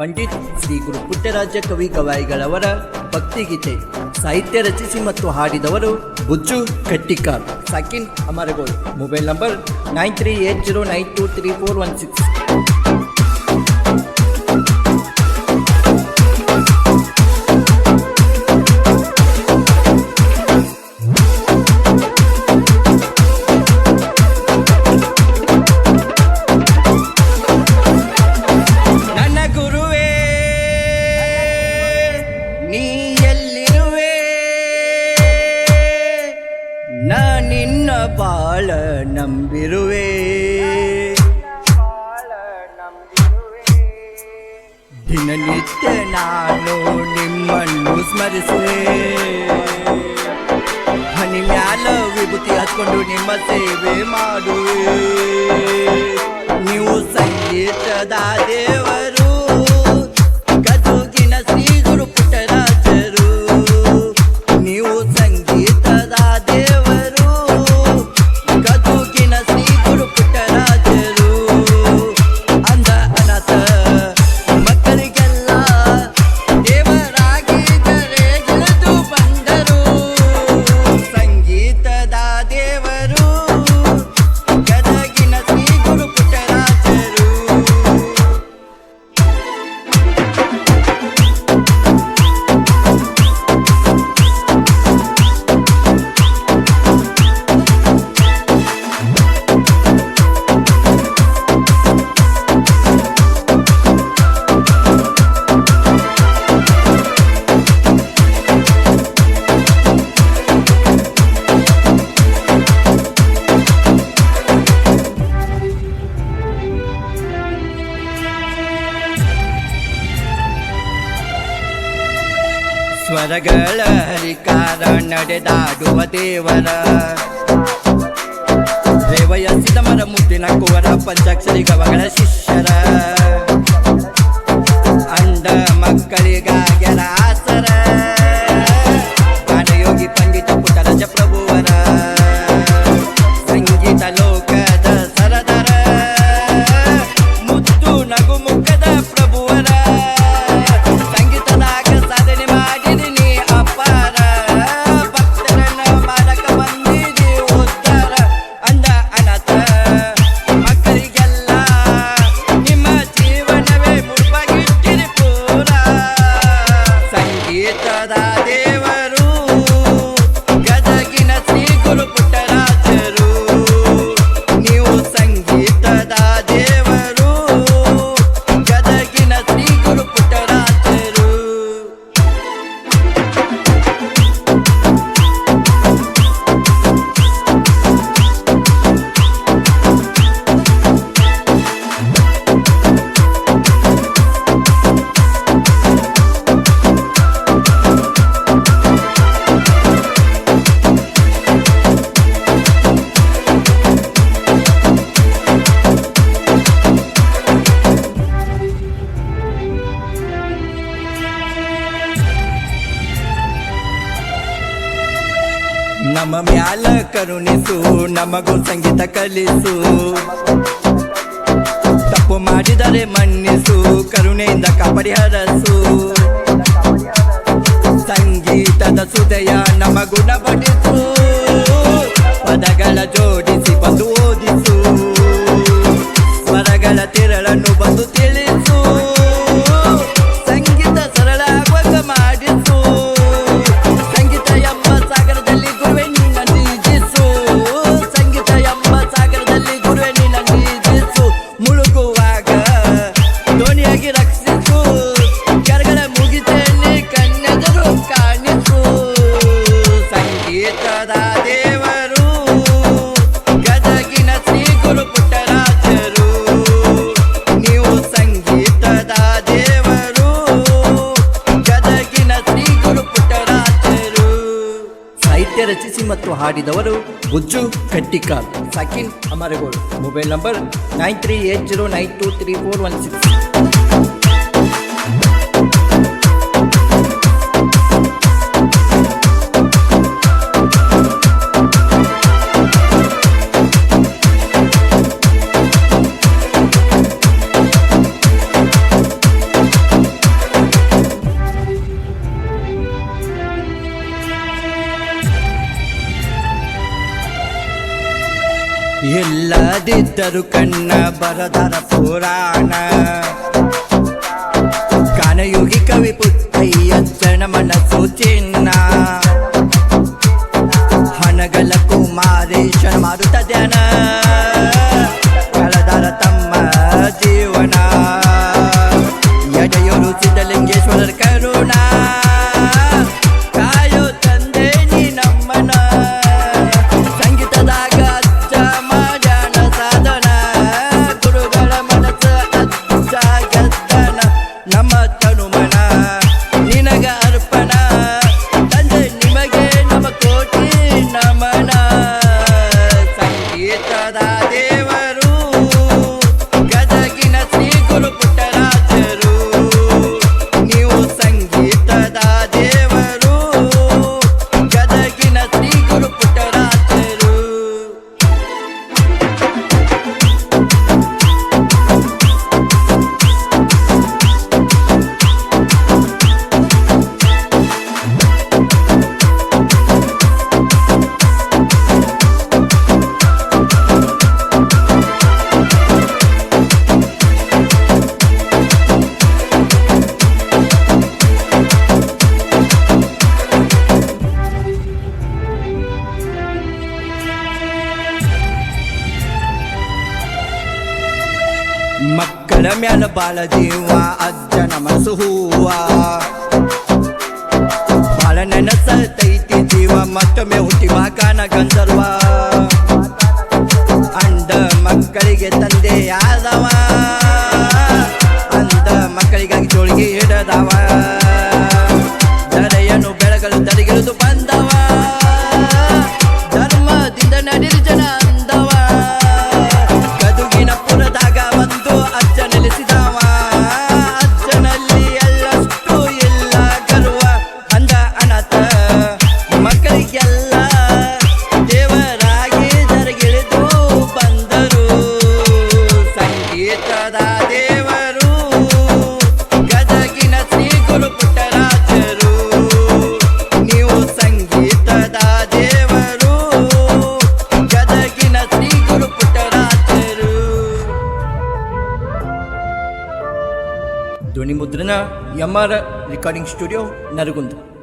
ಪಂಡಿತ್ ಶ್ರೀ ಗುರು ಪುಟ್ಟರಾಜ ಕವಿ ಗವಾಯಿಗಳವರ ಭಕ್ತಿಗೀತೆ, ಸಾಹಿತ್ಯ ರಚಿಸಿ ಮತ್ತು ಹಾಡಿದವರು Bujju Kattikar, ಸಾಕಿನ್ Amargol. Mobile number nine three eight zero nine two three four one six. ದಿನನಿತ್ಯ ನಾನು ನಿಮ್ಮನ್ನು ಸ್ಮರಿಸುವೆ ಹನಿ ಮ್ಯಾಲ ವಿಭೂತಿ ಹಚ್ಕೊಂಡು ನಿಮ್ಮ ಸೇವೆ ಮಾಡುವೆ. ನೀವು ಸಂಗೀತದ ದೇವರು. ಸ್ವರಗಳ ಹರಿಕಾರ ನಡೆದಾಡುವ ದೇವರ. ರೇವಯಸಿದ ಮರ ಮುದ್ದಿನ ಕುವರ ಪಂಚಾಕ್ಷರಿ ಗವಗಳ ಶಿಷ್ಯರ. ಮ್ಯಾಲ ಕರುಣಿಸು, ನಮಗೂ ಸಂಗೀತ ಕಲಿಸು. ತಪ್ಪು ಮಾಡಿದರೆ ಮನ್ನಿಸು, ಕರುಣೆಯಿಂದ ಕಾಪಾಡಿ ಹರಸು. ಸಂಗೀತದ ಸುದಯ ನಮಗುಣ ಬಡಿಸು ಮತ್ತು ಹಾಡಿದವರು Bujju Kattikar ಸಾಕಿನ್, Amargol. Mobile number nine three eight zero nine two three four one six. ಎಲ್ಲದಿದ್ದರು ಕಣ್ಣ ಬರದರ ಪುರಾಣ. ಕಾನಯುಗಿ ಕವಿ ಪುತ್ತಯ್ಯ ಜನ ಮನಸ್ಸು ಚಿನ್ನ. ಹಣಗಲ ಕುಮಾರೇಶ್ವರ ಮಾರುತ ಧ್ಯಾನ. ಮಕ್ಕಳ ಮ್ಯಾಲ ಬಾಲ ಜೀವ ಅಜ್ಜನ ಮನಸು ಹೂವ. ಬಾಳ ನೆನಸತೈತಿ ಜೀವ, ಮತ್ತೊಮ್ಮೆ ಹುಟ್ಟಿ ಕಾನ ಗಂಧರ್ವ. ಅಂಡ ಮಕ್ಕಳಿಗೆ ತನ್ನ Krishna, Yamara Recording Studio, Nargund.